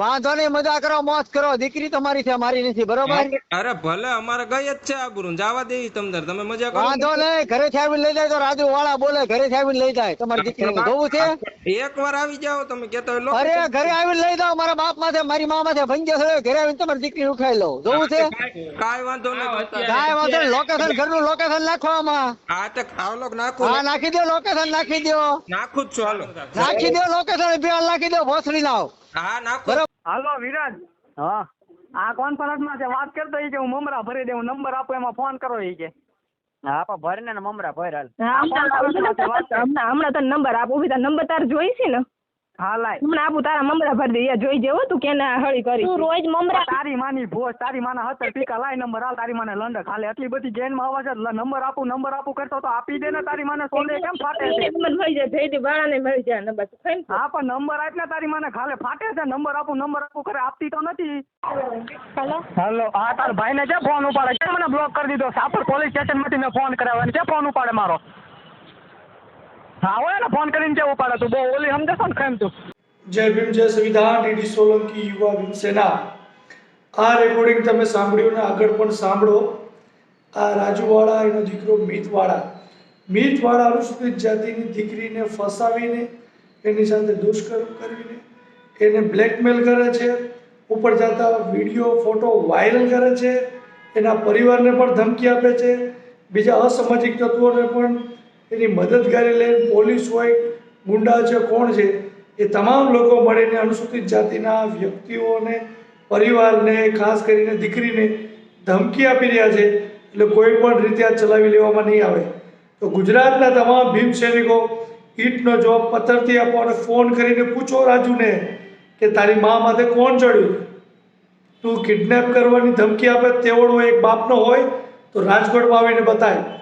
વાંધો નહીં મજા કરો મોજ કરો. દીકરી તમારી છે મારી નથી બરોબર? અરે ભલે અમારે ગઈ જ છે આબરૂ જવા દે તમને તમે મજા કરો. વાંધો નહીં ઘરે થી લઈ જાય તો રાજુ વાળા બોલે ઘરે થી લઈ જાય. તમારી દીકરીને જોવું છે? એક વાર આવી જાઓ તમે કેતો હોય અરે ઘરે આવીને લઈ જાઓ મારા બાપ માથે મારી મા માથે ભંગ્યો થયો ઘરે આવીને તમારી દીકરી ઉઠાઈ લઉં. જોવું છે? કાઈ વાંધો નહીં કાઈ વાંધો નહીં લોકેશન ઘરનું લોકેશન નાખો આમાં. આ તો આવલોક નાખો. હા નાખી દો લોકેશન નાખી દો. નાખું જ છું હાલો. નાખી દો લોકેશન બે નાખી દો ભોસડી લાવ. હા નાખું. બરોબર? હાલો વિરાજ. હા. આ કોન્ફરન્સમાં છે વાત કરતો ઈ કે હું મમરા ભરી દઉં નંબર આપો એમાં ફોન કરો ઈ કે. હા પણ ભરીને ને મમરા ભર હાલ. હમણાં તને નંબર આપું બી તારા નંબર તાર જોઈ છે ને? હા લાય હમણાં આપું તારા મમરા ભરી દે યા જોઈ જેવો તું કેને હળી કરી તું રોજ મમરા તારી માની ભોજ તારી માના હતર પીકા લાય નંબર હાલ તારી માને લંડક. હાલે એટલી બધી ગેનમાં આવે છે નંબર આપું નંબર આપું કરતો તો આપી દે ને તારી માને સોલે કેમ ફાટે છે? નંબર મળી જાય જયદીપ વાળાને મળી જાય નંબર તું હા પણ નંબર એટલે તારી માને ખાલે ફાટે છે નંબર આપું નંબર આપું કરે આપતી તો નથી. હેલો. હેલો હા તાર ભાઈને છે ફોન ઉપાડે છે મને બ્લોક કરી દીધો સાપર પોલીસ સ્ટેશનમાંથી મેં ફોન કરાવવાની છે ફોન ઉપાડે મારો? હોય ને ફોન કરીને છે પડે તું? બહુ ઓલી સમજે ને કેમ તું? જય ભીમ, જય સંવિધાન ડીડી સોલંકી, યુવા ભીમસેના આ રેકોર્ડિંગ તમે સાંભળ્યું ને આગળ પણ સાંભળો. આ રાજુવાળા, એનો દીકરો મિતવાળા. મિતવાળા અનુસૂચિત જાતિની દીકરીને ફસાવીને, એની સાથે દુષ્કર્મ કરીને, એને બ્લેકમેલ કરે છે. ઉપર જતા વીડિયો ફોટો વાયરલ કરે છે. એના પરિવારને પણ ધમકી આપે છે. બીજા અસામાજિક તત્વોને પણ એની મદદગારી લઈને પોલીસ હોય, ગુંડા છે, કોણ છે, એ તમામ લોકો મળીને અનુસૂચિત જાતિના વ્યક્તિઓને, પરિવારને, ખાસ કરીને દીકરીને ધમકી આપી રહ્યા છે. એટલે કોઈ પણ રીતે આ ચલાવી લેવામાં નહીં આવે. તો ગુજરાતના તમામ ભીમ સૈનિકો ઈટનો જવાબ પથ્થરથી આપો અને ફોન કરીને પૂછો રાજુને કે તારી મા માથે કોણ ચડ્યું? તું કિડનેપ કરવાની ધમકી આપે તેવડો એક બાપનો હોય તો રાજકોટમાં આવીને બતાય.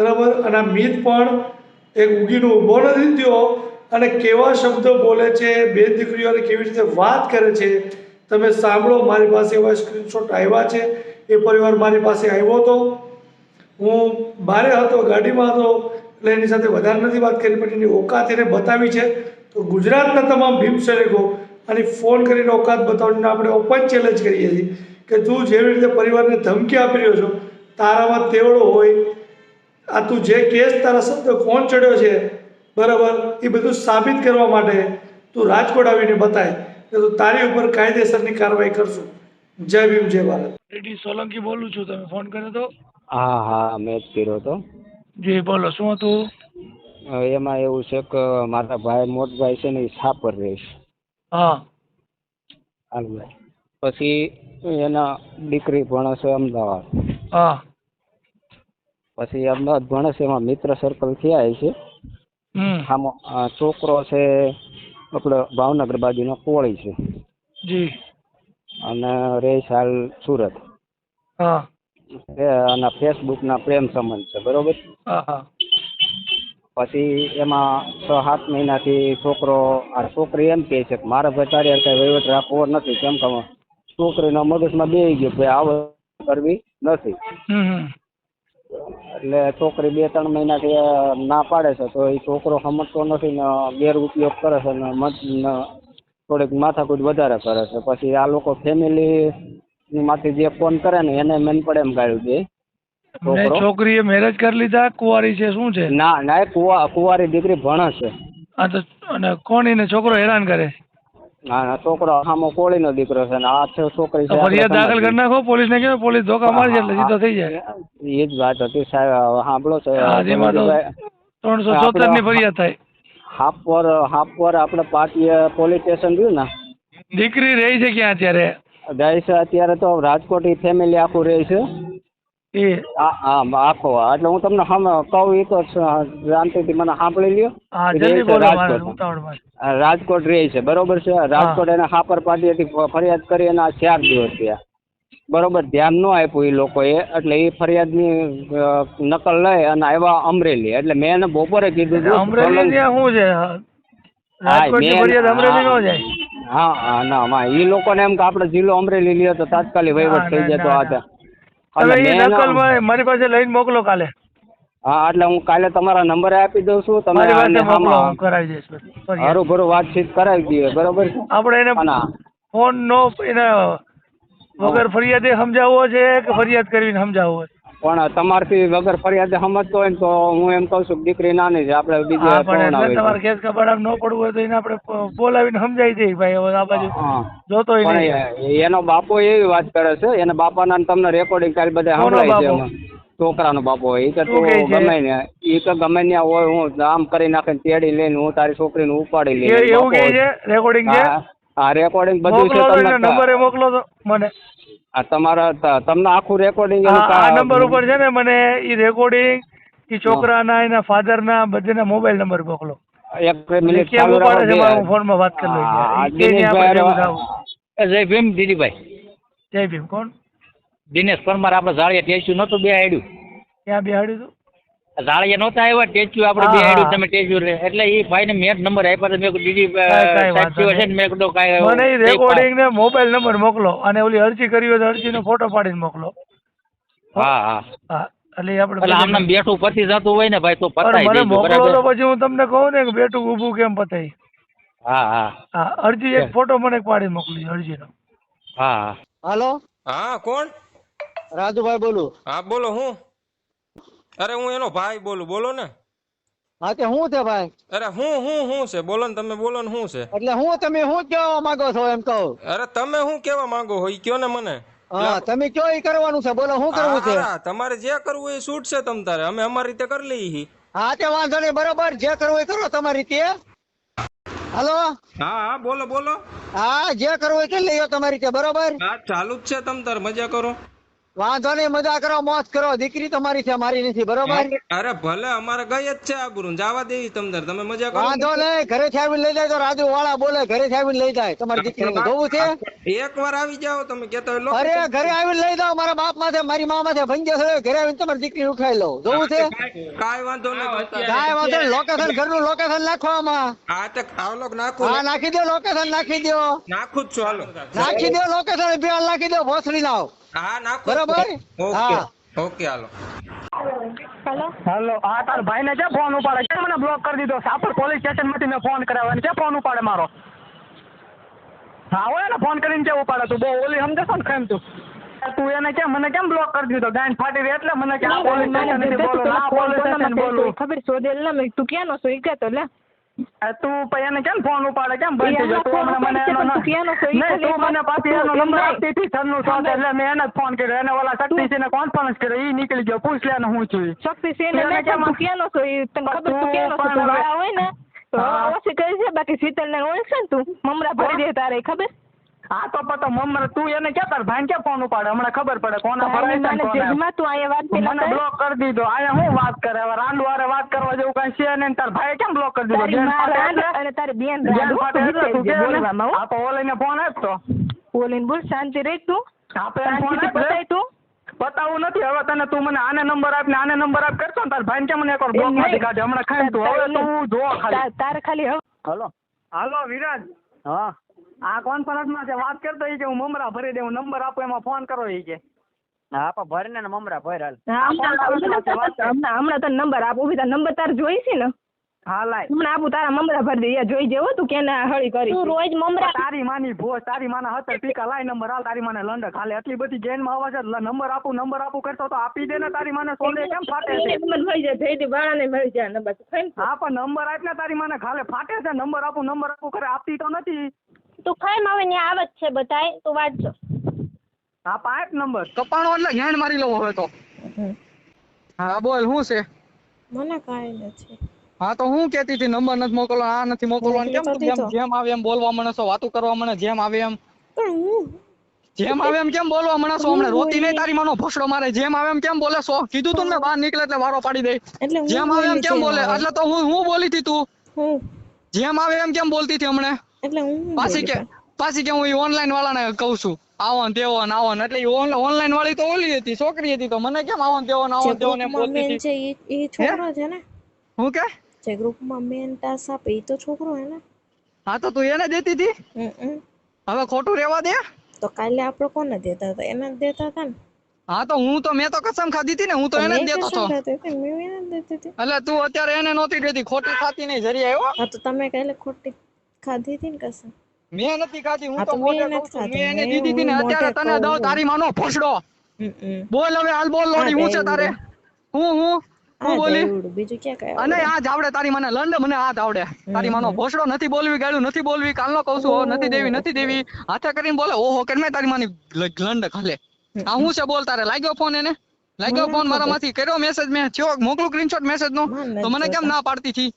બરાબર? અને મિત પણ એક ઉગીનો ઊભો નથી થયો. અને કેવા શબ્દો બોલે છે, બે દીકરીઓને કેવી રીતે વાત કરે છે, તમે સાંભળો, મારી પાસે એવા સ્ક્રીનશોટ આવ્યા છે. એ પરિવાર મારી પાસે આવ્યો હતો. હું ભારે હતો, ગાડીમાં હતો, એટલે એની સાથે વધારે નથી વાત કરી, પણ એની ઓકાત એને બતાવી છે. તો ગુજરાતના તમામ ભીમ સૈનિકો અને ફોન કરીને ઓકાત બતાવીને આપણે ઓપન ચેલેન્જ કરીએ છીએ કે તું જેવી રીતે પરિવારને ધમકી આપી રહ્યો છો, તારામાં તેવડો હોય આ તું જે કેસ તારા શબ્દ કોણ ચડ્યો છે? બરાબર? એ બધું સાબિત કરવા માટે તું રાજકોટ આવીને બતાય કે તું તારી ઉપર કાયદેસરની કાર્યવાહી કરશું. જય ભીમ જય ભારત. રેડી સોલંકી બોલું છું. તમે ફોન કર્યો તો? હા હા મેં જ કર્યો હતો. જી બોલો શું હતું? એમાં એવું છે કે મારા ભાઈ મોટભાઈ છે ને એ છાપર રહે છે. હા. ભાઈ. પછી એના દીકરી ભણે છે અમદાવાદ. હા. પછી અમદાવાદ ભણે છે એમાં મિત્ર સર્કલ થયા છે. આમ છોકરો છે આપણે ભાવનગર બાજુનો કોળી છે. જી. અને રહે હાલ સુરત. હા. ફેસબુક ના પ્રેમ સંબંધ છે બરોબર? પછી એમાં છ સાત મહિનાથી છોકરો આ છોકરી એમ કહે છે કે મારે ભાઈ તારી કાંઈ વહીવટ રાખવો નથી. કેમ કે છોકરીના મગજમાં બેસી ગયો ભાઈ આવ કરવી નથી. એટલે છોકરી બે ત્રણ મહિનાથી ના પાડે છે તો એ છોકરો સમજતો નથી ને ગેરઉપયોગ કરે છે ને મત- થોડીક માથાકૂટ વધારે કરે છે. પછી આ લોકો ફેમિલી માંથી જે ફોન કરે ને એને મેન પડે એમ ગાળ્યું દે. છોકરી? એ છોકરીએ મેરેજ કરી લીધા? કુંવારી છે શું છે? ના ના એ કુવા કુંવારી દીકરી ભણે છે. હા તો અને કોણ એને છોકરો હેરાન કરે? હા છોકરો સામો કોળીનો દીકરો છે ને આ છે છોકરી છે ફરિયાદ દાખલ કરી નાખો પોલીસને કહો પોલીસ ધોકા મારી એટલે સીધો થઈ જાય. એ જ વાત હતી સાહેબ સાંભળો છે ત્રણસો ચોતરની ફરિયાદ થાય. હાપર હાપર આપણે પાટીએ પોલીસ સ્ટેશન રહ્યું ને? દીકરી રહી છે ક્યાં અત્યારે? જાય છે અત્યારે તો રાજકોટ ફેમિલી આખું રહે છે. એ આ હા આખો એટલે હું તમને હમ કહું એ તો શાંતિથી મને સાંભળી લ્યો. રાજકોટ. રહે છે બરોબર છે? રાજકોટ એને હાપર પાટીએથી ફરિયાદ કરી આ ચાર દિવસ થયા. બરોબર ધ્યાન ન આપ્યું એ લોકોએ એટલે એ ફરિયાદની નકલ લઈ અને આવ્યા અમરેલી. એટલે મેં એને બપોરે કીધું હતું અમરેલી શું છે? હા. ના એ લોકોને એમ કે આપણે જિલ્લો અમરેલી લ્યો તો તાત્કાલિક વહીવટ થઈ જતો આ. હવે એ નકલ મારી પાસે લઈને મોકલો કાલે. હા એટલે હું કાલે તમારા નંબરે આપી દઉં છું તમે આને મોકલો હું કરાવી દઈશ બધી ભરું વાતચીત કરાવી દઈએ બરોબર છે? આપણે એને ફોન નો એને વગર ફરિયાદે સમજાવવો છે કે ફરિયાદ કરીને સમજાવવો છે? પણ તમારથી વગર ફરિયાદે સમજતો હોય ને તો હું એમ કહું છું કે દીકરી નાની છે આપણે બીજે હા પણ એટલે તમારે કેસ કબાડામાં ન પડવું હોય તો એને આપણે બોલાવીને સમજાવી દઈએ ભાઈ હવે આ બાજુ હા જોતો નહીં. એ- એનો બાપો એવી વાત કરે છે એના બાપાના ને તમને રેકોર્ડિંગ કાલે બધા કોનો સંભળાય છે બાપો? એમાં. છોકરાનો બાપો હોય એ કે શું તું કહે છે? ગમે ને એ કે ગમે ત્યાં હોય હું આમ કરી નાખે ને તેડી લઈને હું તારી છોકરીને ઉપાડી લઈ એવું કહે છે? રેકોર્ડિંગ છે? હા. હા રેકોર્ડિંગ બધું છે તમને નંબરે મોકલો તો મને. આ તમારા તમને આખું રેકોર્ડિંગ આ આ નંબર ઉપર છે ને મને એ રેકોર્ડિંગ એ છોકરાના એના ફાધરના બધાના મોબાઈલ નંબર મોકલો. એક મિનિટ ચાલુ રાખો છે મારા ફોનમાં વાત કરી લઉં. જય ભીમ દીદીભાઈ જય ભીમ કોણ? દિનેશ પરમાર આપણે ઝાડિયા ટેસ્યુ નહોતું બે આડ્યું ક્યાં બેહાડ્યું તું? ઝાડિયા નહોતા આવ્યા ટેચ્યુ આપણે બે હા. તમે ટેચ્યુ રે એટલે એ ભાઈને મેં નંબર આપ્યા મેં કીધું દીદી સાચી છે ને મેં કીધું કાંઈ મને એ રેકોર્ડિંગ ને મોબાઈલ નંબર મોકલો અને ઓલી અરજી કરી હોય તો અરજીનો ફોટો પાડીને મોકલો. હા? હા હા. એટલે આપણે એટલે આમને બેઠું પતી જતું હોય ને ભાઈ તો પતાઈ મને દેજો મોકલો તો પછી હું તમને કહું ને કે બેઠું ઊભું કેમ પતાઈ હા હા. હા અરજી એક ફોટો મને પાડીને મોકલી અરજીનો. હા હા. હાલો? હા કોણ? રાજુભાઈ બોલું. હા બોલો હું? અરે હું એનો ભાઈ બોલું બોલો ને. હા તે શું છે ભાઈ? અરે હું હું હું છે? બોલો ને તમે બોલો ને શું છે? એટલે હું તમે શું કહેવા માંગો છો એમ કહું? અરે તમે શું કેવા માંગો હો ઈ કયો ને મને. હા તમે કયો ઈ કરવાનું છે? બોલો શું કરવું છે? તમારે જે કરવું એ છૂટ છે તમ તારે. અમે અમારી રીતે કરી લઈએ હા તે વાંધો નહીં. બરોબર જે કરવું એ કરો તમારી રીતે. હાલો? હા હા બોલો બોલો. હા જે કરવું એ કરી લઈએ તમારી રીતે. બરોબર? હા ચાલુ જ છે તમ તારે. મજા કરો. વાંધો નહીં મજા કરો મોજ કરો. દીકરી તમારી છે મારી નથી બરોબર? અરે ભલે અમારે ગઈ જ છે આબરૂ જવા દેવી તમને તમે મજા કરો. વાંધો નહીં ઘરે થી આવીને લઈ જાય તો રાજુ વાળા બોલે ઘરે થી આવીને લઈ જાય. તમારી દીકરીને જોવું છે? એક વાર આવી જાઓ તમે કેતા હોય અરે ઘરે આવીને લઈ જાઓ મારા બાપ માથે મારી મા માથે ભંગ્યો થયો ઘરે આવીને તમારી દીકરી ઉઠાઈ લઉં. જોવું છે? કાઈ વાંધો નહીં કાઈ વાંધો નહીં લોકેશન ઘરનું લોકેશન નાખો આમાં. આ તો આવલોક નાખો. હા નાખી દો લોકેશન નાખી દો. નાખું જ છું હાલો. નાખી દો લોકેશન બે નાખી દો ભોસડી નાવ હા નાખો બરાબર? ઓકે ઓકે હાલો. હેલો હા તાર ભાઈને છે ફોન ઉપાડે કેમ મને બ્લોક કરી દીધો. સાપર પોલીસ સ્ટેશનમાંથી મેં ફોન કરાવ્યો છે ફોન ઉપાડે મારો? હા હોય ને ફોન કરીને કેવું ઉપાડે તું? બહુ ઓલી સમજે ને કેમ તું? તું એને કેમ મને કેમ બ્લોક કરી દીધો? ગાંઠ ફાટી રહી એટલે મને કે આ પોલીસ સ્ટેશન નથી બોલું આ પોલીસ સ્ટેશન બોલું ખબર શોધેલ ના તું ક્યાંનો છો ઈ તો લે. તું પછી એને કેમ ફોન ઉપાડે? કેમ બંધ થઈ તું મને એનો પણ તું ક્યાંનો છો? ઈ નહીં તું મને પાછી એનો નંબર આપતી હતી સરનું શોધ એટલે મેં એને ફોન કર્યો. એને ઓલા શક્તિસિંહને કોન્ફરન્સ કર્યો. ઈ નીકળી ગયો. પૂછ લે હું છું. ઈ. શક્તિ છે ને કેમ તું ક્યાંનો છો ઈ તને ખબર તું તું છો તું હોય ને તો. ઓછી કરી છે બાકી શીતલ ને ઓળખશે ને તું? મમરા ભરી દે તારે ખબર? હા તો પતો મમ્મી તું એને કે તાર ભાઈ કે ફોન ઉપાડે? હમણાં ખબર પડે કોને ભરાય છે ને મને તું આયા વાત પેલા મને બ્લોક કરી દીધો. આયા હું વાત કરે? હવે રાંડુ આરે વાત કરવા જેવું કઈ છે નહીં ને તાર ભાઈ કેમ બ્લોક કરી દીધો? તારી જેનમાં રાંડ અને તારી બેન રાંડ. ફાટે એટલે તું વિચારજે કે ને. બોલવામાં, તો ઓલીને ફોન બોલ શાંતિ રહી તું? આપણે ફોન આપ. તું? બતાવું નથી. હવે તને તું મને આને નંબર આપ ને આને નંબર આપ કરશો ને તાર ભાઈ કેમ મને એકવાર બ્લોકમાંથી કાઢે હમણાં ખાઈ તું હવે તું જો ખાલી. તાર- તારે ખાલી હવે હલો. હાલો વિરાજ. હા. આ કોન્ફરન્સમાં છે? વાત કરતો એ કે હું મમરા ભરી દઉં નંબર આપો એમાં ફોન કરો એ કે. હા પણ ભરી ને મમરા ભર હાલ. હમણાં તને નંબર આપો ઊભી નંબર તાર જોઈ છે ને? હા લાય. હમણાં આપું તારા મમરા ભરી દે જોઈ જેવો તું કેને હળી કરી તું રોજ મમરા તારી માની ભોજ તારી માના હતર પીકા લાય નંબર હાલ તારી માને લંડક. હાલે એટલી બધી ગેનમાં આવે છે નંબર આપું નંબર આપું કરતો તો આપી દે ને તારી માને સોલે કેમ ફાટે છે? નંબર મળી જાય ભેદી બાણા ને મળી જાય નંબર હા પણ નંબર આપ ને તારી માને ખાલે ફાટે છે નંબર આપું નંબર આપું કરે આપતી તો નથી. તું ખાઈ માં હવે આવે જ છે બધાય તું વાંચજો. હા પાંચ નંબર. કપાણો એટલે ઘેણ મારી લઉં હવે તો. હા બોલ શું છે? મને કાંઈ નથી. હા તો હું કેતી હતી નંબર નથી મોકલો આ નથી મોકલવાનો. કેમ મોકલી તું જેમ જેમ આવે એમ બોલવા મને છો વાતું કરવા મને જેમ આવે એમ. જેમ આવે એમ કેમ બોલવા મને છો? હમણાં રોતી નહીં તારી માનો ભસડો મારે. જેમ આવે એમ કેમ બોલે છો? કીધું તું ને બહાર નીકળે એટલે વારો પાડી દે. જેમ આવે એમ કેમ બોલે? એટલે તો હું હું બોલી હતી તું. જેમ આવે એમ કેમ બોલતી હતી હમણે? એટલે હું પાછી કે પાછી કે હું ઓનલાઈન વાળાને કહું છું આવો ને તેવો ને આવો ને એટલે ઓનલાઈન વાળી તો ઓલી હતી છોકરી હતી તો મને કેમ આવો ને તેવો ને આવો તેવો ને બોલતી છે એ છોકરો છે ને? હું કે? જે ગ્રુપમાં મેન ટાસ આપે એ તો છોકરો હે ને? હા તો તું એને દેતી હતી. હવે ખોટું રેવા દે? તો કાલે આપણે કોને દેતા હતા? એને દેતા હતા ને? હા તો હું તો મેં તો કસમ ખાધી હતી ને હું તો એને જ દેતી હતી. એટલે તું અત્યારે એને નહોતી દેતી ખોટી ખાતી નહીં જરી આવ્યો? હા તો તમે કાલે ખોટી ખાધી હતી ને કસમ? મેં નથી ખાધી હું તો મોઢે કહું છું મેં એને દીધી હતી ને અત્યારે તને દઉં તારી માનો ફોસડો. બોલ હવે હાલ બોલ લોડી હું છે તારે? હું હું? હું બોલી. બીજું ક્યાં કહે અને આ જાવડે તારી મને લંડ મને આ જાવડે તારી માનો ભોસડો નથી બોલવી ગાડું નથી બોલવી કાલનો કહું છું નથી દેવી નથી દેવી. હાથે કરીને બોલે ઓહો કે મેં તારી માની લંડ ખાલે? આ હું છે બોલ તારે? લાગ્યો ફોન એને? લાગ્યો ફોન મારા મારામાંથી? કર્યો મેસેજ મેં? થયો? મોકલું સ્ક્રીનશોટ મેસેજ નો? તો મને કેમ ના પાડતી હતી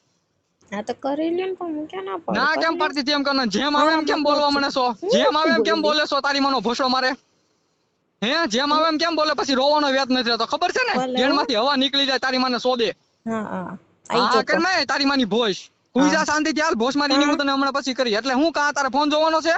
હા તો કરી લ્યો ને પણ હું ક્યાં ના પાડું? ના કેમ. પાડતી હતી એમ જેમ આવે એમ કેમ બોલવા મને છો જેમ આવે એમ કેમ બોલે છો તારી મનો ભોસો મારે? હે? જેમ આવે એમ કેમ બોલે? પછી રોવાનો વ્યાજ નથી રહેતો. ખબર છે ને? જેણમાંથી હવા નીકળી જાય તારી માને સોદે હા હા. આઈ હા કર મે તારી માની ભોશ હુઈ જા શાંતિ ત્યાર ભોજ મારી ની હું. તને હમણાં પછી કરી. એટલે હું કા તારે ફોન જોવાનો છે.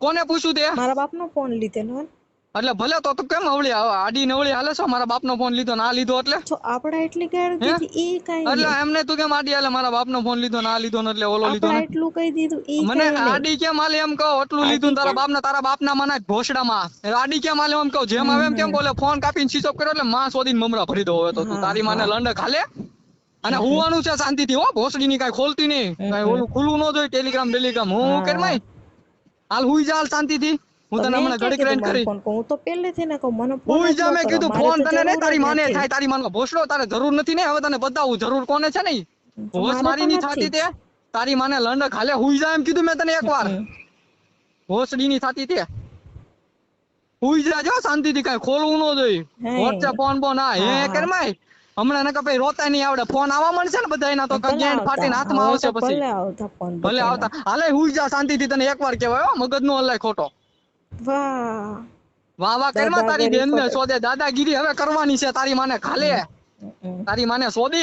કોને પૂછ્યું તે? મારા બાપનો ફોન લીધેલો. એટલે ભલે તો તું કેમ અવળી આડી નવળી હાલે છો? મારા બાપનો ફોન લીધો ના લીધો એટલે? આપણે એટલી ગાળ દીધી એ કાંઈ એટલે એમને તું કેમ આડી હાલે? મારા બાપનો ફોન લીધો ના લીધો ને એટલે ઓલો લીધો એટલું કહી દીધું એ મને આડી કેમ હાલે એમ કહો? એટલું લીધું ને તારા બાપના તારા બાપના મને ભોસડામાં. આડી કેમ હાલે એમ કહો? જેમ આવે એમ કેમ બોલે? ફોન કાપીને સ્વિચ ઓફ કર્યો એટલે માં શોધીને મમરા ભરી દો હવે તો તું. તારી માને હા. લંડ ખાલે અને હુવાનું છે શાંતિથી હો? ભોસડી ની કઈ ખોલતી નહીં. કઈ ઓલું ખુલ્લું ન જોઈએ ટેલિગ્રામ ટેલિગ્રામ. હું. કર હાલ હુઈ જા હાલ શાંતિથી. હું તને હમણાં ઘડીક રહીને કરી? હું તો પહેલેથી ને કહું મને ફોન ઉઈ જ મેં કીધું ફોન તને ને તારી માને થાય તારી માનો ભોસડો તારે જરૂર નથી ને? હવે તને બતાવું જરૂર કોને છે ને ભોસ મારી ની થાતી તે. તારી માને લંડ ખાલે. હુઈ જા એમ કીધું મેં તને એકવાર. ભોસડી ની થાતી તે. હુઈ જા જો શાંતિથી કાંઈ ખોલવું ન જોઈએ. વોટ્સએપ ફોન ફોન બોન આ હે કરમાય હમણાં નકા ભાઈ રોતા નહીં આવડે. ફોન આવવા મળશે ને બધા એના તો ગેંડ ફાટીને હાથમાં આવશે પછી. ભલે આવતા હાલે હુઈ જા શાંતિથી તને એકવાર કહેવાય હો. મગજ નો હલાય ખોટો. વાહ. વાહ વાહ કરમાં તારી બેન ને સોદે દાદાગીરી હવે કરવાની છે તારી માને ખાલે. તારી માને સોદે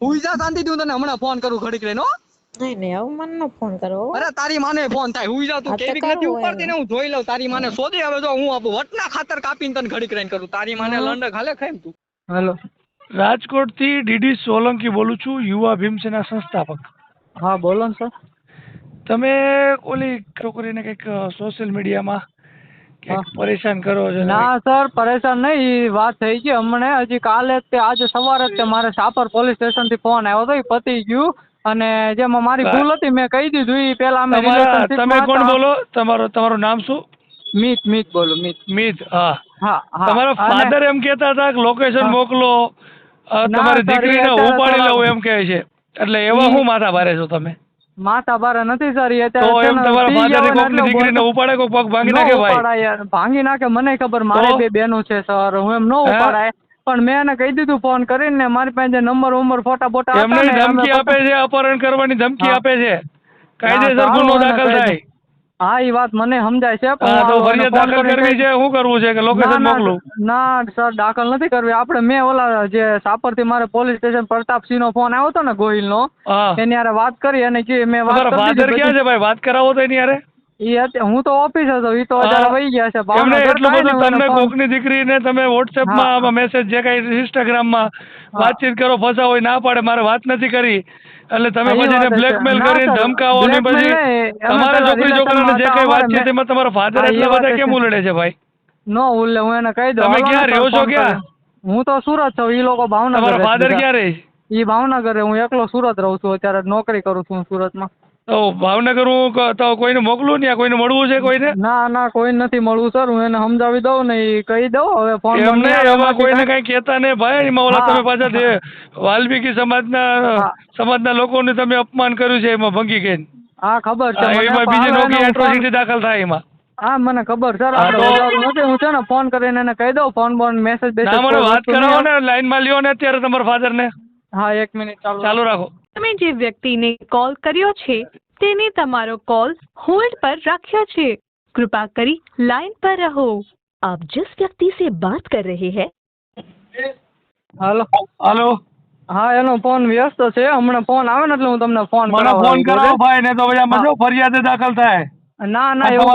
હુઈ જા શાંતિ હું તને હમણાં ફોન કરું ઘડીક રહીને હો. નહીં નહીં હવે મને નો ફોન કરો અરે તારી માને ફોન થાય. હુઈ જા તું કેવી નથી એમ. ને હું જોઈ લઉં. તારી માને સોદે હવે જો હું આપું. વટના ખાતર કાપીને તને ઘડીક રહીને કરું. તારી માને. લંડ ખાલે ખાઈ તું. હેલો. રાજકોટથી ડીડી સોલંકી બોલું છું યુવા ભીમસેના સંસ્થાપક. હા બોલો ને સર. તમે ઓલી છોકરીને કંઈક સોશિયલ મીડિયામાં પરેશાન કરો છો ના સર પરેશાન નહીં. વાત થઈ ગઈ. હમણે હજી કાલે તે આજે સવારે જ તે મારે સાપર પોલીસ સ્ટેશનથી ફોન આવ્યો હતો. એ પતી ગયું. અને જેમાં મારી ભૂલ હતી મેં કહી દીધું. એ પેલા અમે તમે કોણ બોલો? તમારું તમારું નામ શું? મીત મીત બોલું મીત. મિત હા. હા તમારા ફાધર એમ કહેતા હતા કે લોકેશન મોકલો. તમારી દીકરીને ઉપાડી લઉં એમ કહે છે. એટલે એવા હું માથા ભારે છો તમે? માથા બારે નથી સર અત્યારે એમ તમારા ફાધર કોકની દીકરીને ઉપાડે કો પગ ભાંગી નાખે ભાઈ ઉપાડાય યાર. ભાંગી નાખે મને ખબર મારે? બે બેનો છે સર હું એમ નો? ઉપાડાય પણ મેં એને કહી દીધું ફોન કરીને ને મારી પાસે નંબર ઉંમર ફોટા બોટા એમને ધમકી આપે છે અપહરણ કરવાની ધમકી આપે છે કાયદેસર ગુનો દાખલ થાય. હા એ વાત મને સમજાય છે પણ તો ફરિયાદ દાખલ કરવી છે શું કરવું છે કે લોકેશન મોકલું? ના સર દાખલ નથી કરવી. આપણે મેં ઓલા જે સાપરથી મારે પોલીસ સ્ટેશન પ્રતાપસિંહ નો ફોન આવ્યો હતો ને ગોહિલ નો એની હારે વાત કરી અને કે મેં વાત કરી ફાધર ક્યાં છે ભાઈ? વાત કરાવો તો એની યારે હું તો ઓફિસ હતો એ તો અત્યારે વહી ગયા છે એમને એટલું બધું તમને કોકની દીકરીને તમે વોટ્સએપમાં માં મેસેજ જે કઈ ઇન્સ્ટાગ્રામમાં વાતચીત કરો ફસાવો ના પાડે મારે વાત નથી કરી. એટલે તમે પછી એને બ્લેકમેલ કરીને ધમકાવો ને પછી તમારા છોકરી છોકરાને જે કઈ વાત છે તેમાં તમારા ફાધર એટલા બધા કેમ ઉલડે છે ભાઈ? નો ઉલ્લે હું એને કહી દઉં. તમે ક્યાં રહ્યો છો ક્યાં? હું તો સુરત છું ઈ લોકો ભાવનગર તમારા ફાધર ક્યાં રહે ઈ ભાવનગર હું એકલો સુરત રહું છું અત્યારે નોકરી કરું છું સુરતમાં. તો ભાવનગર હું તો કોઈને મોકલું ને કોઈને મળવું છે કોઈને? ના ના કોઈ નથી મળવું સર. હું એને સમજાવી દઉં ને એ કહી દઉં. હવે ફોન એમને એમાં કોઈને કઈ કહેતા નહીં. ભાઈ એમાં ઓલા તમે પાછા જે વાલ્મીકી સમાજના. સમાજના લોકોને તમે અપમાન કર્યું છે એમાં ભંગી ગઈને હા ખબર છે. એમાં બીજી નોકરી એટ્રોસિટી દાખલ થાય એમાં. હા મને ખબર સર. હા, તો- નથી છે ને ફોન કરીને એને કહી દઉં ફોન બોન મેસેજ બેસેજ મને વાત કરાવો ને લાઈનમાં લ્યો ને અત્યારે તમારા ફાધર ને. હા એક મિનિટ ચાલુ. ચાલુ રાખો. તમે જે વ્યક્તિને કોલ કર્યો છે તેને તમારો કોલ હોલ્ડ પર રાખ્યો છે. કૃપા કરી लाइन પર રહો. આપ जिस વ્યક્તિ સે बात કર રહે हैं हेलो हेलो હા એનો ફોન વ્યસ્ત છે. હમણાં ફોન આવે ને એટલે હું તમને ફોન મને ફોન કરાવો ભાઈ ને તો પછી મજો ફરિયાદ દાખલ થાય. ના ના એવું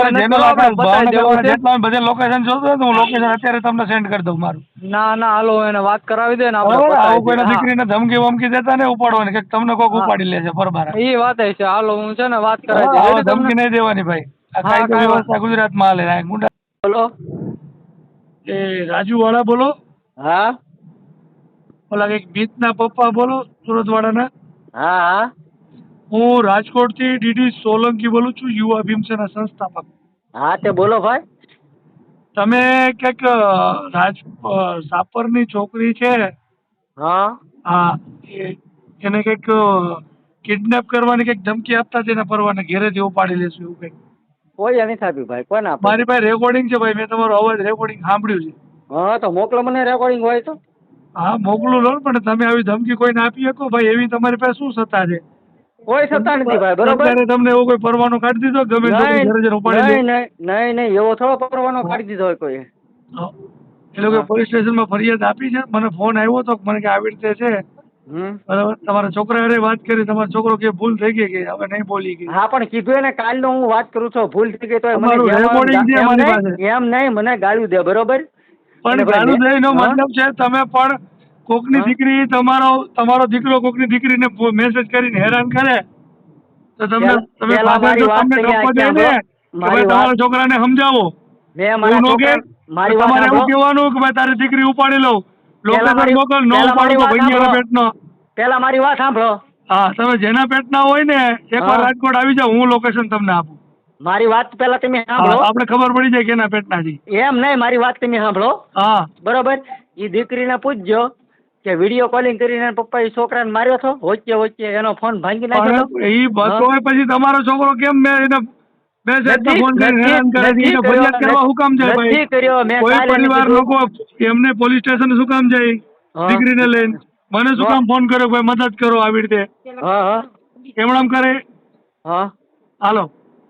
બધે લોકેશન જોતો હોય તો હું લોકેશન અત્યારે તમને સેન્ડ કરી દઉં મારું. ના ના હાલો એને વાત કરાવી દે ને આપણે આવું કોઈને. દીકરીને ધમકી વમકી દેતા ને ઉપાડવાની કે તમને કોક ઉપાડી લે છે એ વાત છે. હાલો હું છે ને વાત કરાવી દઉં. ધમકી નહીં દેવાની ભાઈ. આ કાયદો વ્યવસ્થા ગુજરાતમાં હાલે. ગુંડા બોલો. એ રાજુ વાળા બોલો. હા. ઓલા કંઈક ગીતના પપ્પા બોલો સુરત વાળાના હા હા. હું રાજકોટથી ડીડી સોલંકી બોલું છું યુવા ભીમસેના સંસ્થાપક. હા તે બોલો ભાઈ. તમે ક્યાંક રાજ સાપરની છોકરી છે? હા. હા એને કંઈક કિડનેપ કરવાની કંઈક ધમકી આપતા છે તેના પરવાને ઘેરેથી ઉપાડી લેશું એવું કંઈક. કોઈ નથી આપ્યું ભાઈ કોને આપ્યું મારી પાસે રેકોર્ડિંગ છે ભાઈ મેં તમારો અવાજ રેકોર્ડિંગ સાંભળ્યું છે. હા તો મોકલો મને રેકોર્ડિંગ હોય તો. હા મોકલું લો પણ તમે આવી ધમકી કોઈને આપી શકો? ભાઈ એવી તમારી પાસે શું સત્તા છે? કોઈ સત્તા નથી ભાઈ બરોબર? તમને એવો કોઈ પરવાનો કાઢી દીધો? ગમે તે ઉપાડી નહીં નહીં નહીં એવો થોડો પરવાનો કાઢી દીધો હોય કોઈ. એ લોકો પોલીસ સ્ટેશનમાં ફરિયાદ આપી છે? મને ફોન આવ્યો તો મને કે આવી રીતે છે. બરાબર? તમારા છોકરા અરે વાત કરી તમારો છોકરો કે ભૂલ થઈ ગઈ કે હવે નહીં બોલી ગઈ હા પણ કીધું એને કાલનો હું વાત કરું છું ભૂલ થઈ ગઈ તો. એમ નહીં મને ગાળ્યું દે બરોબર? પણ અને ભાઈ ગાળું મેં- દઈનો મતલબ છે તમે પણ કોકની દીકરી તમારો તમારો દીકરો કોકની દીકરીને મેસેજ કરીને હેરાન કરે તો તમને તમે જો તમને તમે દે ને ભાઈ તમારા છોકરાને સમજાવો. મેં મારા એવું નો કે તમારે એવું કહેવાનું કે ભાઈ તારી દીકરી ઉપાડી લઉં. લોકેશન મોકલ નો ઉપાડો તો ભૈયાના પેટનો. પેલા મારી વાત સાંભળો. હા તમે જેના પેટના હોય ને એકવાર રાજકોટ આવી જાવ હું લોકેશન તમને આપું. મારી વાત પેલા તમે સાંભળો. આપણે ખબર પડી જાય કે એના પેટના છે એમ નહીં મારી વાત તમે સાંભળો. હા. બરોબર? એ દીકરીને પૂછજો કે વીડિયો કોલિંગ કરીને પપ્પા એ છોકરાને માર્યો હતો વચ્ચે વચ્ચે એનો ફોન ભાંગી નાખ્યો એ બસો હોય પછી તમારો છોકરો કેમ મેં એને સાહેબને ફોન કરીને ફરિયાદ કરવા શું કામ જાય ભાઈ? કર્યો, મેં કોઈ પરિવાર લોકો એમને પોલીસ સ્ટેશન શું કામ જાય? દીકરીને લઈને. મને શું કામ ફોન કર્યો ભાઈ મદદ કરો આવી રીતે? હા હા. એમણામ કરે? હા. હાલો.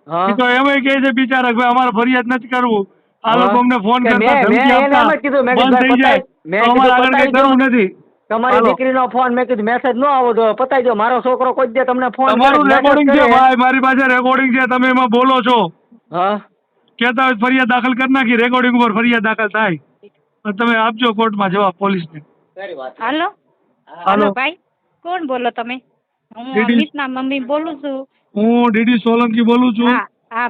હા. તો એમ કહે છે બિચારા ભાઈ અમારે ફરિયાદ નથી કરવું. આ લોકો અમને ફોન કે કરતા ધમકી આપતા. મેં બંધ થઈ જાય. તો અમારે આગળ કઈ કરવું નથી. તમારી દીકરીનો ફોન મેં કીધું મેસેજ ન આવો તો પતાઈ દો મારો છોકરો કોઈ દે તમને ફોન તમારું રેકોર્ડિંગ છે ભાઈ. મારી પાસે રેકોર્ડિંગ છે તમે એમાં બોલો છો. હા. કહેતા હોય ફરિયાદ દાખલ કરી નાખી રેકોર્ડિંગ ઉપર ફરિયાદ દાખલ થાય. તમે આપજો કોર્ટમાં જવાબ પોલીસને. હાલો? હાલો. હાલો ભાઈ. કોણ બોલો તમે? હું. અમિતના મમ્મી બોલું છું. હું ડીડી સોલંકી બોલું છું.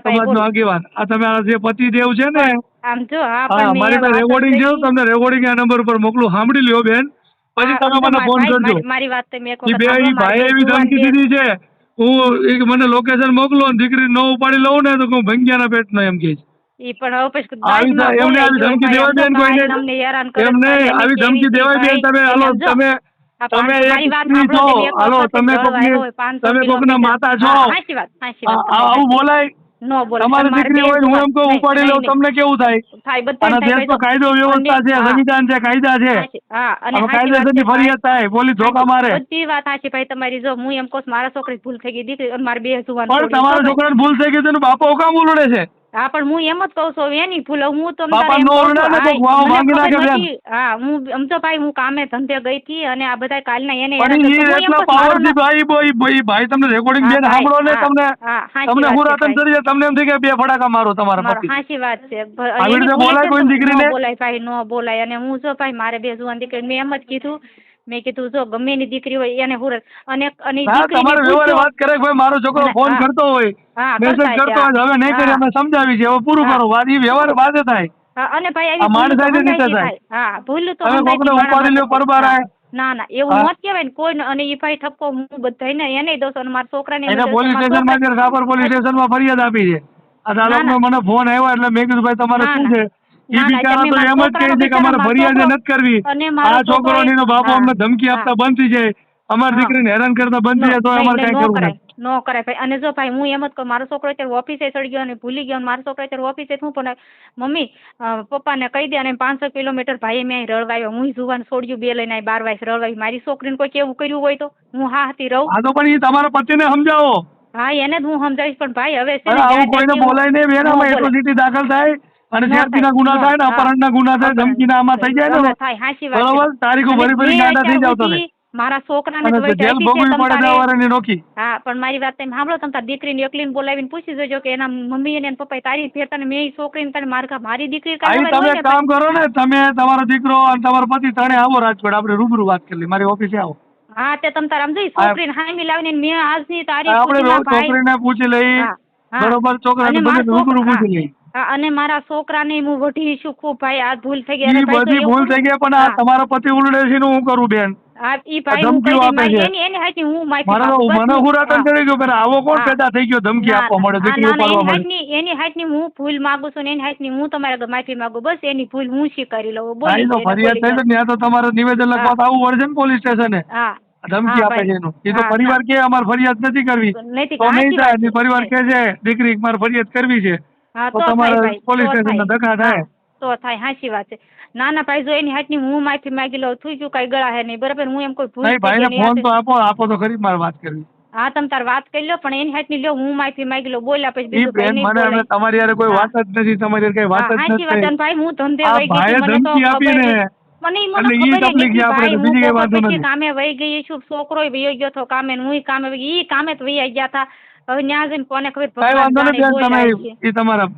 સમાજનો આગેવાન. આ તમે આ જે પતિદેવ છે ને આમ જો હા મારી પાસે રેકોર્ડિંગ છે તમને રેકોર્ડિંગ આ નંબર ઉપર મોકલું. સાંભળી લ્યો બેન. પછી તમે મને ફોન કરજો. મારી- વાત તમે એક વખત બે ભાઈ એવી ધમકી દીધી છે હું એક મને લોકેશન મોકલો ને દીકરી ન ઉપાડી લઉં ને તો હું ભંગિયાના પેટનો એમ કે છે. ઈ પણ હવે પછી એમને આવી ધમકી દેવા બેન કોઈને ભાઈ તમને હેરાન કરે એમ છે, આવી ધમકી દેવા બેન તમે હાલો તમે તમે એક સ્ત્રી છો હાલો તમે કોકની આવ્યો હોય, 500 તમે કોકના માતા છો. આવું બોલાય. નો બોલે. તમારી દીકરી હોય હું એમ કહું ઉપાડી લઉં તમને કેવું થાય? થાય બધા દેશમાં કાયદો વ્યવસ્થા છે સંવિધાન છે કાયદા છે. હા અને કાયદેસરની. ફરિયાદ થાય પોલીસ ધોકા મારે. બધી વાત સાચી ભાઈ તમારી. જો હું એમ કહું મારા છોકરી ભૂલ થઈ ગઈ દીકરી અને મારી બે જુવાન પણ તમારા? છોકરાને ભૂલ થઈ ગઈ તો બાપો કામ ઉલડે છે. હા પણ હું એમ જ કહું છું એની ભૂલ હું તો. હા હું સમજો ભાઈ હું કામે ધંધે ગઈ હતી અને આ બધા કાલના એને. હું ભાઈ તમને રેકોર્ડિંગ બેન સાંભળો ને તમને તમને વાત છે, હુરાતન ચડી જાય તમને એમ થઈ કે બે ફટાકા મારો તમારા પતિ સાચી વાત છે આવી રીતે બોલાય કોઈ દીકરીને? બોલાય ભાઈ નો બોલાય અને હું જો ભાઈ મારે બે જુવાન દીકરી મેં એમ જ કીધું મેં કીધું જો ગમે એની દીકરી હોય એને હુરત અને અને હા તમારે વ્યવહારે વાત કરે ભાઈ મારો છોકરો ફોન કરતો હોય મેસેજ કરતો હોય હવે નહીં કરે અમે સમજાવી છે હવે પૂરું કરો વાત એ વ્યવહાર વાત થાય. અને ભાઈ આવી માણસ આવી રીતે થાય. હા ભૂલ તો કોકને ઉપાડી લ્યો પરબાર આય. ના ના એવું મત કહેવાય ને કોઈ અને એ ભાઈ ઠપકો હું બધાને એને દોષ અને મારા છોકરાને એને પોલીસ સ્ટેશનમાં સાપર પોલીસ સ્ટેશનમાં ફરિયાદ આપી છે. આ ના, મને ફોન આવ્યો એટલે મેં કીધું ભાઈ તમારે શું છે? બિચારા તો એમ જ કહે છે કે અમારે ફરિયાદ મારો નથી કરવી. આ છોકરો છોકરો એનો બાપો અમને ધમકી આપતા બંધ થઈ જાય અમારી દીકરીને હેરાન કરતા બંધ થઈ જાય તો અમારે કઈ કરવું કરાય નથી. કરાય ભાઈ. અને જો ભાઈ હું એમ જ કહું મારો છોકરો અત્યારે ઓફિસે ચડી ગયો અને ભૂલી ગયો મારો છોકરો અત્યારે ઓફિસે હું પણ મમ્મી પપ્પાને કહી દે અને પાંચસો કિલોમીટર ભાઈએ મેં રળવાયો હું જુવાન છોડ્યું બે લઈને બાર વાઈસ રળવાઈ મારી છોકરીને કોઈ કેવું કર્યું હોય તો હું હા હતી રહું. હા તો પણ એ તમારા પતિને સમજાવો. હા એને જ હું સમજાવીશ પણ ભાઈ હવે કોઈને બોલાય નહીં બેન. એટ્રોસિટી દાખલ થાય. અને ન ના ગુના થાય ને અપહરણ ના ગુના થાય ધમકી ના આમાં થઈ જાય ને. બરોબર? તારીખો ભરી ભરી ગાંડા થઈ જાવ તમે મારા છોકરાને જેલ ભોગવી પડે દવાને નોખી. હા પણ મારી વાત તમે સાંભળો તમે તારી દીકરીને એકલીને બોલાવીને પૂછી જોજો કે એના મમ્મી અને પપ્પા તારી ફેર તને મેં છોકરીને તને મારકા મારી દીકરી અહીં તમે કામ કરો ને તમે તમારો દીકરો અને તમારો પતિ તણે આવો રાજકોટ. આપણે રૂબરૂ વાત કરી મારી ઓફિસે આવો. હા તે તમ તાર જોઈ છોકરીને હામી લાવીને મેં આજની તારીખ આપણે છોકરીને પૂછી લઈ. બરોબર? છોકરાને અને રૂબરૂ છોકરા- પૂછી લઈ હા, અને મારા છોકરાને હું વઢી ખૂબ ભાઈ આ ભૂલ થઈ ગઈ. ઈ ભાઈ તો બધી એવું ભૂલ થઈ ગઈ પણ આ હા. તમારા પતિ ઉલડે છે નું હું કરું બેન? આ ઈ ભાઈ હું ધમકીઓ કહી આપે દઈ છે. એની એની હાથની હું માફી મને માંગુ. બસ મને હું- હુરાતન ચડી ગયો પેલા આવો કોણ હા. પેદા થઈ ગયો ધમકી ના, આપવા મળે દીકરી ના, ના, ઉપાડવા એની મળે. હાથની એની હાથની હું ભૂલ માંગુ છું ને એની હાથની હું તમારા આગળ માફી માંગુ બસ એની ભૂલ હું સ્વીકારી લઉં. હા એ તો દે, એને ફરિયાદ બોલી થઈ. તો ત્યાં તો તમારે નિવેદન લખવા તો આવવું પડશે ને પોલીસ સ્ટેશને. હા. ધમકી હા, આપે છે એનું. એ તો હા, પરિવાર કે અમારે ફરિયાદ નથી કરવી. નથી તો નહીં સાચી વાત ને છે. પરિવાર કે છે દીકરી મારે ફરિયાદ કરવી છે. તો તો થાય તમારે પોલીસ તો થાય. હા, તો થાય સાચી વાત છે. ના ના ભાઈ જો એની હાટની હું માફી માંગી લઉં થઈ ગયું કઈ ગળા હે નહીં બરાબર? હું એમ કોઈ ભૂલ નહીં ભાઈને ફોન તો આપો આપો તો ખરી મારે વાત કરવી. હા તમે તાર વાત કરી લો પણ એની હાટની લ્યો હું માફી માંગી લઉં બોલ્યા પછી બીજું કઈ નહીં મને હવે તમારી હારે કોઈ વાત જ નથી તમારી હારે કઈ વાત જ સાચી વાત નથી. ભાઈ હું ધંધે વઈ ગઈ મને તો ધમકી આપી ને મને ઈ મને ખબર નથી નથી. કામે વહી ગઈ છું છોકરો વહી ગયો હતો કામે હું કામે ઈ કામે તો વહી ગયા હતા. હવે ન્યા જઈને કોને ખબર કઈ ભગવાન વાંધો જાણે બેન બોલ્યા તમે છે. તમારા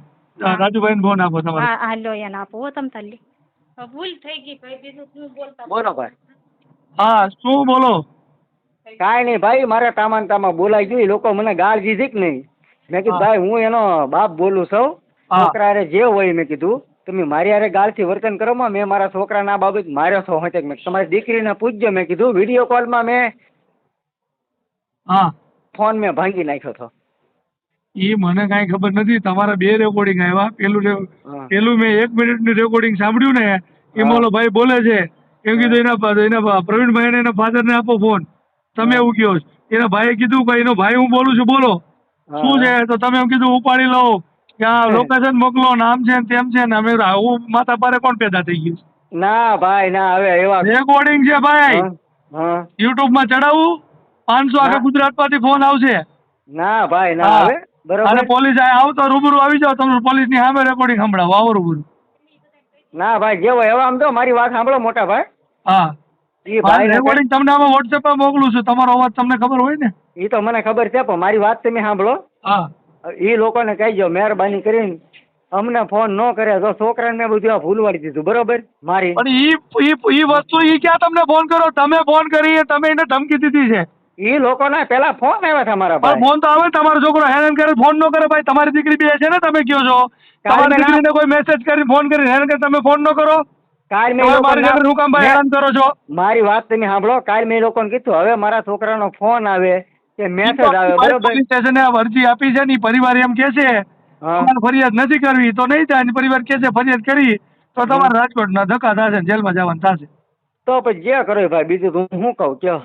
રાજુભાઈ ફોન આપો તમારો. હા હા લો એને આપો હો તમ હવે ભૂલ થઈ ગઈ ભાઈ બીજું શું બોલતા? બોલો ભાઈ. હા શું બોલો? કાંઈ નહીં ભાઈ મારે તામાન તામા બોલાઈ ગયું એ લોકો મને ગાળ દીધી કે નહીં? મેં કીધું ભાઈ હું એનો બાપ બોલું છું. છોકરા હારે જે હોય મેં કીધું. તમે મારી હારે ગાળથી વર્તન કરો માં. મેં મારા છોકરાના બાબત માર્યો છો હોય તમારી દીકરીને પૂછજો. મેં કીધું વીડિયો કોલમાં મેં હા. ફોન મેં ભાંગી નાખ્યો હતો. એ મને કાંઈ ખબર નથી તમારા બે રેકોર્ડિંગ આવ્યા. પેલું પેલું મેં એક મિનિટનું રેકોર્ડિંગ સાંભળ્યું ને એમાં ઓલો ભાઈ બોલે છે એમ કીધું એના એના પ્રવીણભાઈ એના ફાધરને આપો ફોન તમે એવું કહો એના ભાઈએ કીધું કે એનો ભાઈ હું બોલું છું બોલો. શું છે? તો તમે એમ કીધું ઉપાડી લો. કે આ લોકેશન મોકલો નામ છે ને તેમ છે ને અમે હું આવું માથા પારે કોણ પેદા થઈ ગયું? ના ભાઈ ના હવે એવા રેકોર્ડિંગ છે ભાઈ. યુટ્યુબમાં ચડાવું. પાંચસો આખા ગુજરાતમાંથી ફોન આવશે. ના ભાઈ ના આવે. બરોબર. અને પોલીસ આ આવતો રૂબરૂ આવી જાવ તમને પોલીસની સામે રેકોર્ડિંગ સંભળાવો. આવો રૂબરૂ. ના ભાઈ જેવો એવા આમ તો મારી વાત સાંભળો મોટા ભાઈ. હા. રેકોર્ડિંગ તમને આમાં વોટ્સએપ પર મોકલું છું. તમારો અવાજ તમને ખબર હોય ને? એ તો મને ખબર છે પણ મારી વાત તમે સાંભળો. હા. એ લોકોને કહેજો મહેરબાની કરીને અમને ફોન ન કરે તો છોકરાને મેં બધું આ ભૂલવાડી દીધું. બરોબર? મારી પણ ઈ ઈ ઈ વસ્તુ ઈ ક્યાં તમને ફોન કરો? તમે ફોન કરી તમે એને ધમકી દીધી છે. એ લોકોના પેલા ફોન આવ્યા હતા મારા ભાઈ. ફોન તો આવે તમારો છોકરો હેરાન કરે ફોન ન કરે ભાઈ. તમારી દીકરી બે છે ને તમે કયો છો? તમારી દીકરીને કોઈ મેસેજ કરી ફોન કરી હેરાન કરે તમે ફોન ન કરો? કાલ મેં મારી જોડે હું કામ ભાઈ હેરાન કરો છો? મારી વાત તમે સાંભળો કાલ મેં લોકોને કીધું હવે મારા છોકરાનો ફોન આવે કે મેસેજ આવે. બરોબર? પોલીસ સ્ટેશને અરજી આપી છે ને પરિવાર એમ કહે છે ફરિયાદ નથી કરવી તો નહીં થાય. પરિવાર કહે છે ફરિયાદ કરી તો તમારે રાજકોટના ધક્કા થશે જેલમાં જવાનું થશે. તો પછી જે કરો ભાઈ બીજું હું શું કહું કયો?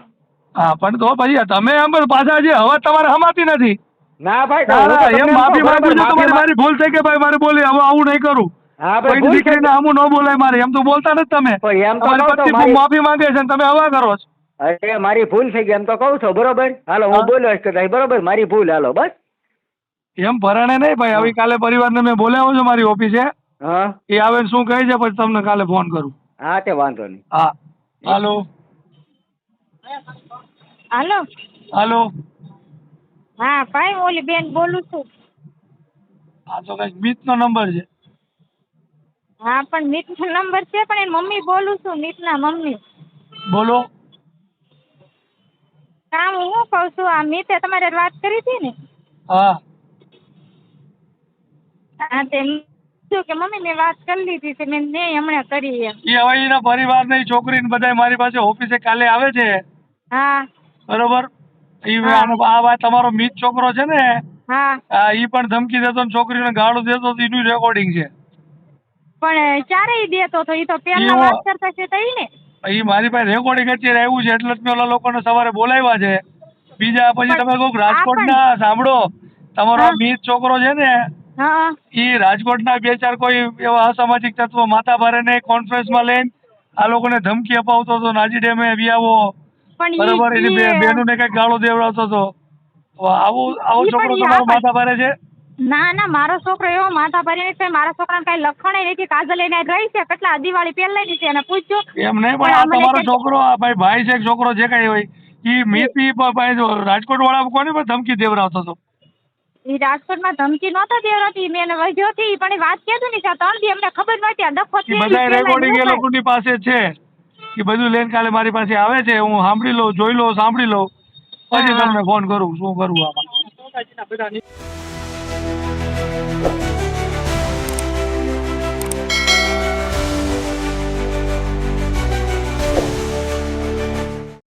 હા પણ તો પછી તમે આમ પાછા જે હવે તમારે હમાતી નથી. ના ભાઈ ના, ના, એમ માફી માંગુ છું તમારી મારી ભૂલ થઈ કે ભાઈ મારે બોલી હવે આવું નહીં કરું. હા ભાઈ દીકરીને આમું ન બોલાય મારે એમ તો બોલતા નથી તમે. એમ તો માફી માંગે છે તમે હવા કરો છો. અરે મારી ભૂલ થઈ ગઈ એમ તો કહું છો બરોબર? હાલો હું. બોલ્યો છું બરોબર? મારી ભૂલ હાલો બસ. એમ ભરાણે નહીં ભાઈ હવે કાલે પરિવારને મેં બોલાવ્યો છું મારી ઓફિસે. હા. એ આવે શું કહે છે પછી તમને કાલે ફોન કરું. હા તે વાંધો નહીં. હા. હાલો. હાલો? હાલો. હા ભાઈ હું ઓલી બેન બોલું છું. આ તો કંઈક મિતનો નંબર છે. હા પણ નીતનો નંબર છે પણ એની મમ્મી બોલું છું નીતના મમ્મી. બોલો. કામ હું કહું છું આ મિતે તમારે વાત કરી હતી ને? હા. હા તે શું કે મમ્મી મેં વાત કરી લીધી છે મેં નહીં હમણાં કરી એમ. એ હવે એના પરિવારને છોકરી છોકરીને બધા મારી પાસે ઓફિસે કાલે આવે છે. હા. બરોબર? આ વાત તમારો મિત છોકરો છે ને હા. ઈ પણ ધમકી દેતો ને છોકરીને ગાળો દેતો તો એનું રેકોર્ડિંગ છે. પણ ચારેય દેતો તો ઈ તો પેલા વાત કરતા છે તઈ ને. ઈ મારી પાસે રેકોર્ડિંગ અત્યારે આવ્યું છે એટલે જ મેં ઓલા લોકોને સવારે બોલાવ્યા છે. બીજા પછી તમે કોઈક રાજકોટ રાજકોટના સાંભળો. તમારો મિત છોકરો છે ને ઈ ઈ રાજકોટના બે ચાર કોઈ એવા અસામાજિક તત્વો માથા ભારે ને કોન્ફરન્સમાં લઈને આ લોકોને ધમકી અપાવતો હતો નાજી ડેમે પણ ઈ- બરોબર એની બે- ને કઈ ગાળો દેવડાવતો હતો આવું આવો છોકરો તમારો માથા ભારે છે? ના ના મારો છોકરો એવો માથા ભરીને છે મારા છોકરાને કઈ લખણ નથી કાજલ એને રહી છે કેટલા દિવાળી પહેલા ની છે એને પૂછજો. એમ નહીં પણ પણ આ તમારો છોકરો આ ભાઈ ભાઈ છે છોકરો જે કઈ હોય ઈ મીતી ભાઈ રાજકોટ વાળા કોની પર ધમકી દેવડાવતો હતો ઈ રાજકોટમાં ધમકી નહોતા દેવડાતી મેં વહ્યો હતી પણ વાત કહેતું નહીં ત્રણ દી અમને ખબર નહોતી આ ડખો એ બધા રેકોર્ડિંગ એ. લોકોની પાસે છે. એ બધું લઈને કાલે મારી પાસે આવે છે હું સાંભળી લઉં જોઈ લઉં સાંભળી લઉં. પછી તમને ફોન કરું શું કરું આમાં.